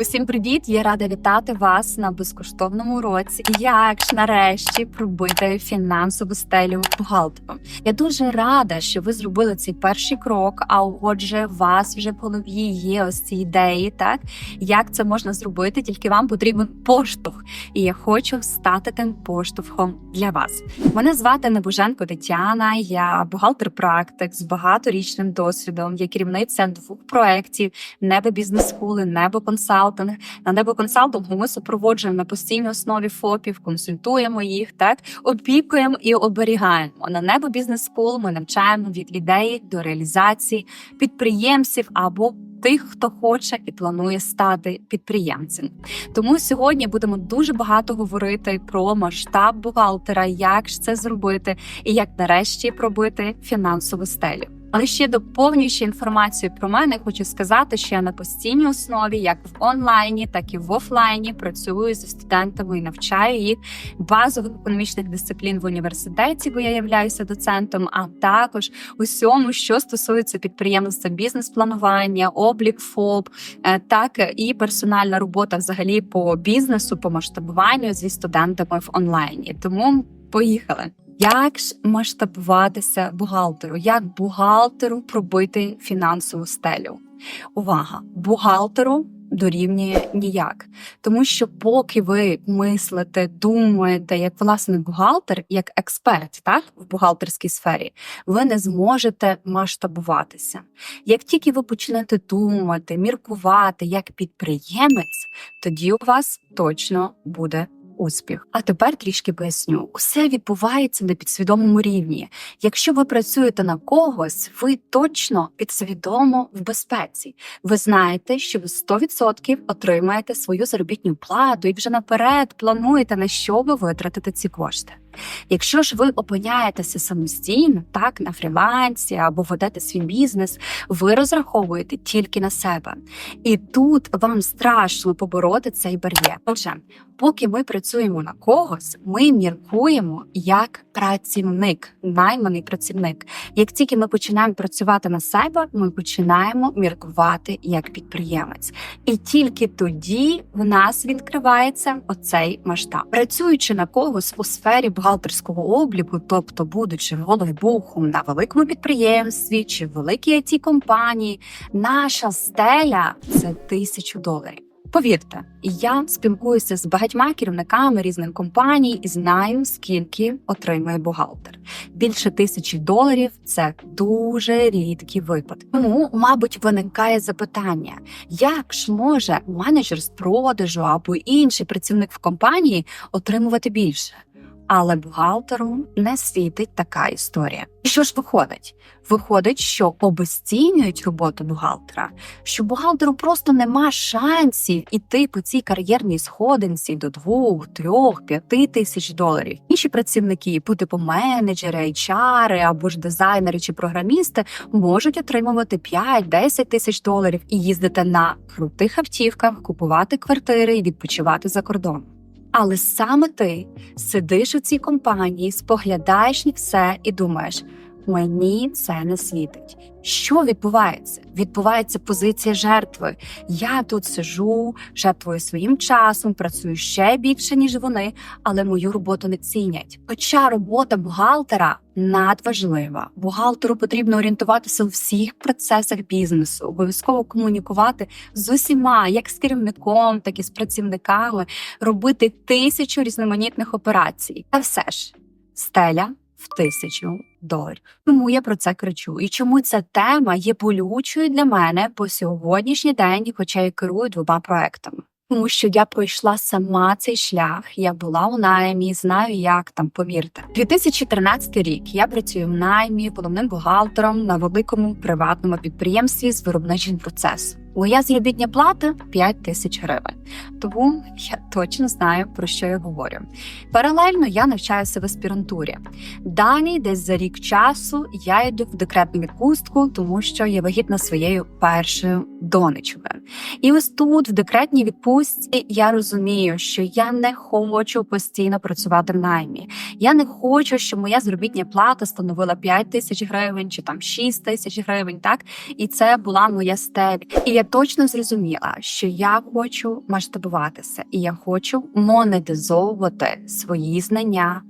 Усім привіт! Я рада вітати вас на безкоштовному уроці. Як ж нарешті пробити фінансову стелю бухгалтером. Я дуже рада, що ви зробили цей перший крок. А отже, вас вже в голові є ось ці ідеї, так як це можна зробити, тільки вам потрібен поштовх. І я хочу стати тим поштовхом для вас. Мене звати Небоженко Тетяна. Я бухгалтер-практик з багаторічним досвідом. Я керівниця двох проєктів Небо бізнес скули, небо консалтинг. На небо консалтингу ми супроводжуємо на постійній основі ФОПів, консультуємо їх, так опікуємо і оберігаємо. На небо бізнес скул ми навчаємо від ідеї до реалізації підприємців або тих, хто хоче і планує стати підприємцем. Тому сьогодні будемо дуже багато говорити про масштаб бухгалтера, як ж це зробити, і як нарешті пробити фінансову стелю. Але ще доповнюючи інформацію про мене, хочу сказати, що я на постійній основі, як в онлайні, так і в офлайні, працюю зі студентами і навчаю їх базових економічних дисциплін в університеті, бо я являюся доцентом, а також усьому, що стосується підприємництва, бізнес-планування, облік ФОП, е, так і персональна робота взагалі по бізнесу, по масштабуванню зі студентами в онлайні. Тому поїхали. Як ж масштабуватися бухгалтеру? Як бухгалтеру пробити фінансову стелю? Увага! Бухгалтеру дорівнює ніяк, тому що поки ви мислите, думаєте як власний бухгалтер, як експерт, так в бухгалтерській сфері, ви не зможете масштабуватися. Як тільки ви почнете думати, міркувати як підприємець, тоді у вас точно буде успіх. А тепер трішки поясню: усе відбувається на підсвідомому рівні. Якщо ви працюєте на когось, ви точно підсвідомо в безпеці. Ви знаєте, що ви 100% отримаєте свою заробітну плату і вже наперед плануєте на що ви витратите ці кошти. Якщо ж ви опиняєтеся самостійно, так на фрілансі або ведете свій бізнес, ви розраховуєте тільки на себе. І тут вам страшно побороти цей бар'єр. Отже, поки ми працюємо на когось, ми міркуємо як працівник, найманий працівник. Як тільки ми починаємо працювати на себе, ми починаємо міркувати як підприємець. І тільки тоді в нас відкривається оцей масштаб. Працюючи на когось у сфері бухгалтерського обліку, тобто будучи головбухом на великому підприємстві чи в великій it компанії, наша стеля це тисячу доларів. Повірте, я спілкуюся з багатьма керівниками різних компаній і знаю, скільки отримує бухгалтер. Більше тисячі доларів це дуже рідкі випадки. Тому, мабуть, виникає запитання: як ж може менеджер з продажу або інший працівник в компанії отримувати більше? Але бухгалтеру не світить така історія. І що ж виходить? Виходить, що обесцінюють роботу бухгалтера, що бухгалтеру просто нема шансів іти по цій кар'єрній сходинці до двох, трьох, п'яти тисяч доларів. Інші працівники, по типу менеджери, HR або ж дизайнери чи програмісти, можуть отримувати 5-10 тисяч доларів і їздити на крутих автівках, купувати квартири і відпочивати за кордоном. Але саме ти сидиш у цій компанії, споглядаєш на все і думаєш, мені це не світить. Що відбувається? Відбувається позиція жертви. Я тут сижу, жертвую своїм часом, працюю ще більше, ніж вони, але мою роботу не цінять. Хоча робота бухгалтера надважлива. Бухгалтеру потрібно орієнтуватися у всіх процесах бізнесу, обов'язково комунікувати з усіма, як з керівником, так і з працівниками, робити тисячу різноманітних операцій. Та все ж стеля в тисячу доларів. Тому я про це кричу. І чому ця тема є болючою для мене по сьогоднішній день, хоча я керую двома проектами. Тому що я пройшла сама цей шлях, я була у наймі, знаю, як там, повірте. 2013 рік я працюю в наймі головним бухгалтером на великому приватному підприємстві з виробничим процесом. Моя заробітня плата 5 тисяч гривень. Тому я точно знаю, про що я говорю. Паралельно я навчаюся в аспірантурі. Далі, десь за рік часу, я йду в декретну відпустку, тому що я вагітна своєю першою донечкою. І ось тут, в декретній відпустці, я розумію, що я не хочу постійно працювати в наймі. Я не хочу, щоб моя заробітня плата становила 5 тисяч гривень чи там 6 тисяч гривень. Так і це була моя стель. І я точно зрозуміла, що я хочу масштабуватися, і я хочу монетизовувати свої знання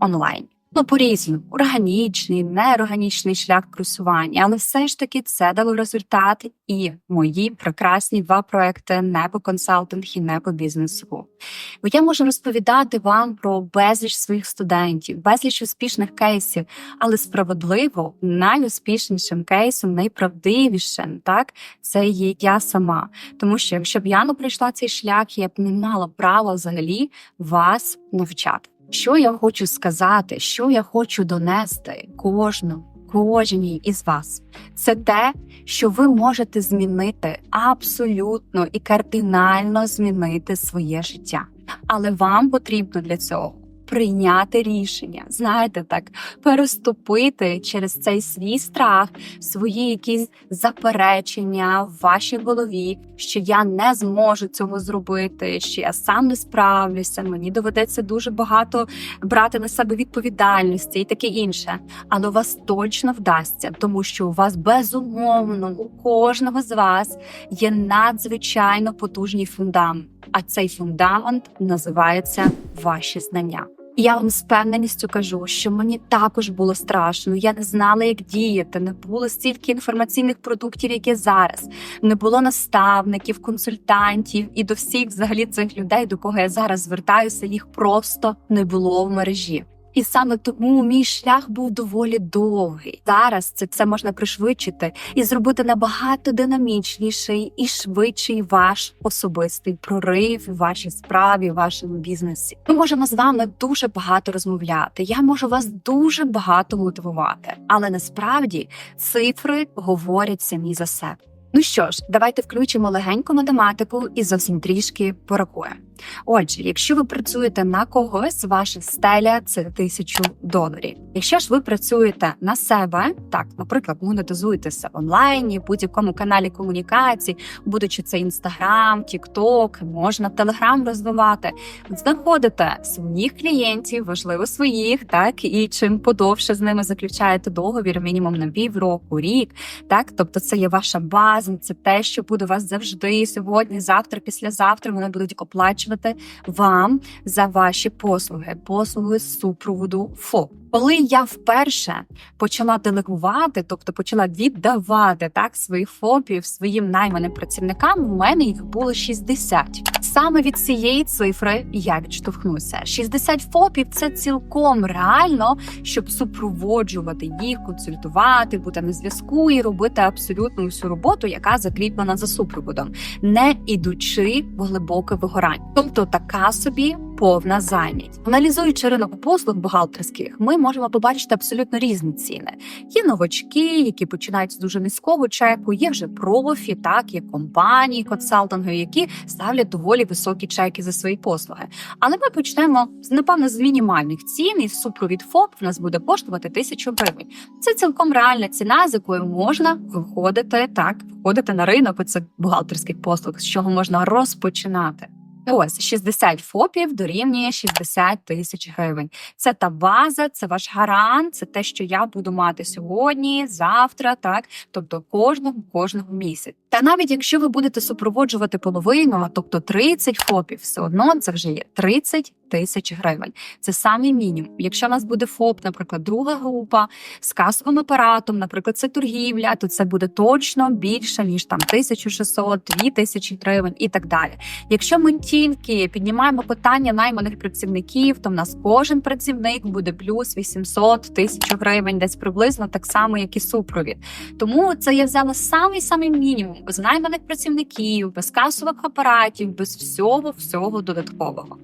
онлайн. Ну, по-різному, органічний, неорганічний шлях просування, але все ж таки це дало результат і мої прекрасні два проекти Небо консалтинг і Небо бізнесу. Бо я можу розповідати вам про безліч своїх студентів, безліч успішних кейсів, але справедливо найуспішнішим кейсом, найправдивішим, так це є я сама. Тому що якщо б я не пройшла цей шлях, я б не мала права взагалі вас навчати. Що я хочу сказати, що я хочу донести кожному, кожній із вас, це те, що ви можете змінити абсолютно і кардинально змінити своє життя. Але вам потрібно для цього прийняти рішення, знаєте, так переступити через цей свій страх, свої якісь заперечення в вашій голові, що я не зможу цього зробити, що я сам не справлюся. Мені доведеться дуже багато брати на себе відповідальності і таке інше. Але у вас точно вдасться, тому що у вас безумовно у кожного з вас є надзвичайно потужний фундамент. А цей фундамент називається ваші знання. Я вам з певненістю кажу, що мені також було страшно. Я не знала, як діяти. Не було стільки інформаційних продуктів, як є зараз. Не було наставників, консультантів і до всіх, взагалі, цих людей, до кого я зараз звертаюся, їх просто не було в мережі. І саме тому мій шлях був доволі довгий. Зараз це, це можна пришвидшити і зробити набагато динамічніший і швидший ваш особистий прорив у вашій справі, в вашому бізнесі. Ми можемо з вами дуже багато розмовляти. Я можу вас дуже багато мотивувати, але насправді цифри говорять самі за себе. Ну що ж, давайте включимо легеньку математику і зовсім трішки порахуємо. Отже, якщо ви працюєте на когось, ваша стеля це тисячу доларів. Якщо ж ви працюєте на себе, так, наприклад, монетизуєтеся в онлайні, будь-якому каналі комунікації, будучи це інстаграм, тікток, можна телеграм розвивати, знаходите своїх клієнтів, важливо своїх, так і чим подовше з ними заключаєте договір, мінімум на півроку, рік, так, тобто це є ваша база, це те, що буде у вас завжди сьогодні, завтра, післязавтра. Вони будуть оплачувати вам за ваші послуги, послуги з супроводу ФОП. Коли я вперше почала делегувати, тобто почала віддавати так своїх фопів своїм найманим працівникам, у мене їх було 60. Саме від цієї цифри я відштовхнуся. 60 фопів це цілком реально, щоб супроводжувати їх, консультувати, бути на зв'язку і робити абсолютно всю роботу, яка закріплена за супроводом, не ідучи в глибоке вигорання. Тобто така собі повна зайнять. Аналізуючи ринок послуг бухгалтерських, ми можемо побачити абсолютно різні ціни. Є новачки, які починають з дуже низького чеку, є вже профі, так є компанії, консалтинги, які ставлять доволі високі чеки за свої послуги. Але ми почнемо напевно з мінімальних цін, і супровід ФОП в нас буде коштувати тисячу гривень. Це цілком реальна ціна, з якою можна виходити так, виходити на ринок оце бухгалтерських послуг, з чого можна розпочинати. Ось 60 ФОПів дорівнює 60 тисяч гривень. Це та база, це ваш гарант, це те, що я буду мати сьогодні, завтра, так тобто кожного кожного місяця. Та навіть якщо ви будете супроводжувати половину, тобто 30 ФОПів, все одно це вже є 30 тисяч гривень. Це самий мінімум. Якщо у нас буде ФОП, наприклад, друга група з касовим апаратом, наприклад, це торгівля, то це буде точно більше ніж там 1600, 2000 гривень і так далі. Якщо ми тільки піднімаємо питання найманих працівників, то в нас кожен працівник буде плюс 800 тисяч гривень, десь приблизно так само, як і супровід. Тому це я взяла самий самий мінімум без найманих працівників, без касових апаратів, без всього всього додаткового.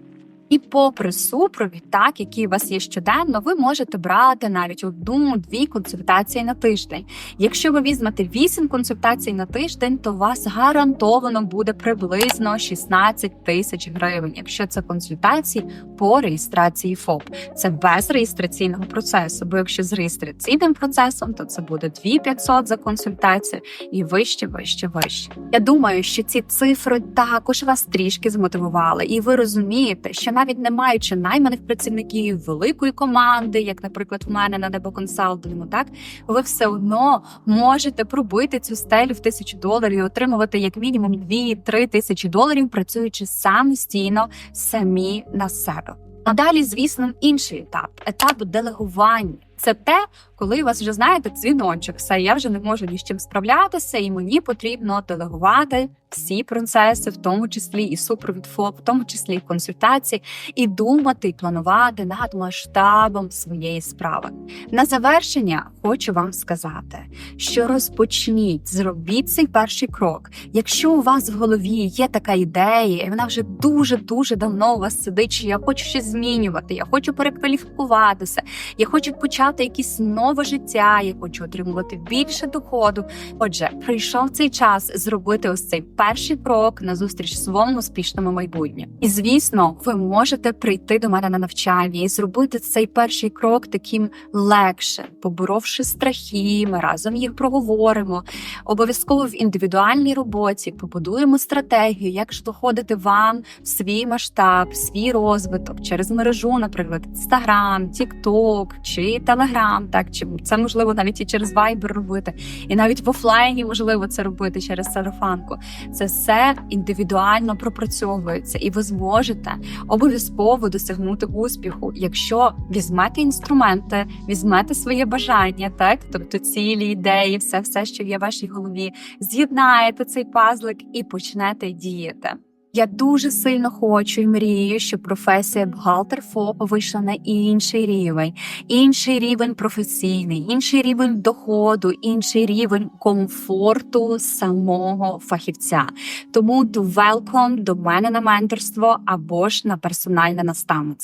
І попри супровід, так який у вас є щоденно, ви можете брати навіть одну-дві консультації на тиждень. Якщо ви візьмете 8 консультацій на тиждень, то вас гарантовано буде приблизно 16 тисяч гривень. Якщо це консультації по реєстрації ФОП, це без реєстраційного процесу. Бо якщо з реєстраційним процесом, то це буде 2500 за консультацію і вище, вище, вище. Я думаю, що ці цифри також вас трішки змотивували, і ви розумієте, що навіть не маючи найманих працівників, великої команди, як, наприклад, в мене на небоконсалтингу, так ви все одно можете пробити цю стелю в тисячу доларів і отримувати як мінімум 2-3 тисячі доларів, працюючи самостійно самі на себе. А далі, звісно, інший етап етап делегування. Це те, коли вас вже знаєте дзвіночок, все я вже не можу ні з чим справлятися, і мені потрібно делегувати всі процеси, в тому числі і супровід ФОП, в тому числі і консультації, і думати, і планувати над масштабом своєї справи. На завершення хочу вам сказати, що розпочніть, зробіть цей перший крок. Якщо у вас в голові є така ідея, і вона вже дуже дуже давно у вас сидить, що я хочу щось змінювати, я хочу перекваліфікуватися, я хочу почати якесь нове життя, я хочу отримувати більше доходу. Отже, прийшов цей час зробити ось цей перший крок на зустріч своєму успішному майбутньому. І звісно, ви можете прийти до мене на навчання і зробити цей перший крок таким легше, поборовши страхи, ми разом їх проговоримо. Обов'язково в індивідуальній роботі побудуємо стратегію, як ж доходити вам в свій масштаб, в свій розвиток через мережу, наприклад, Instagram, TikTok чи Telegram, так чи це можливо навіть і через Viber робити, і навіть в офлайні можливо це робити через сарафанку. Це все індивідуально пропрацьовується, і ви зможете обов'язково досягнути успіху, якщо візьмете інструменти, візьмете своє бажання, так тобто цілі ідеї, все, все, що є в вашій голові, з'єднаєте цей пазлик і почнете діяти. Я дуже сильно хочу і мрію, щоб професія бухгалтер ФОП вийшла на інший рівень, інший рівень професійний, інший рівень доходу, інший рівень комфорту самого фахівця. Тому welcome до мене на менторство або ж на персональне наставництво.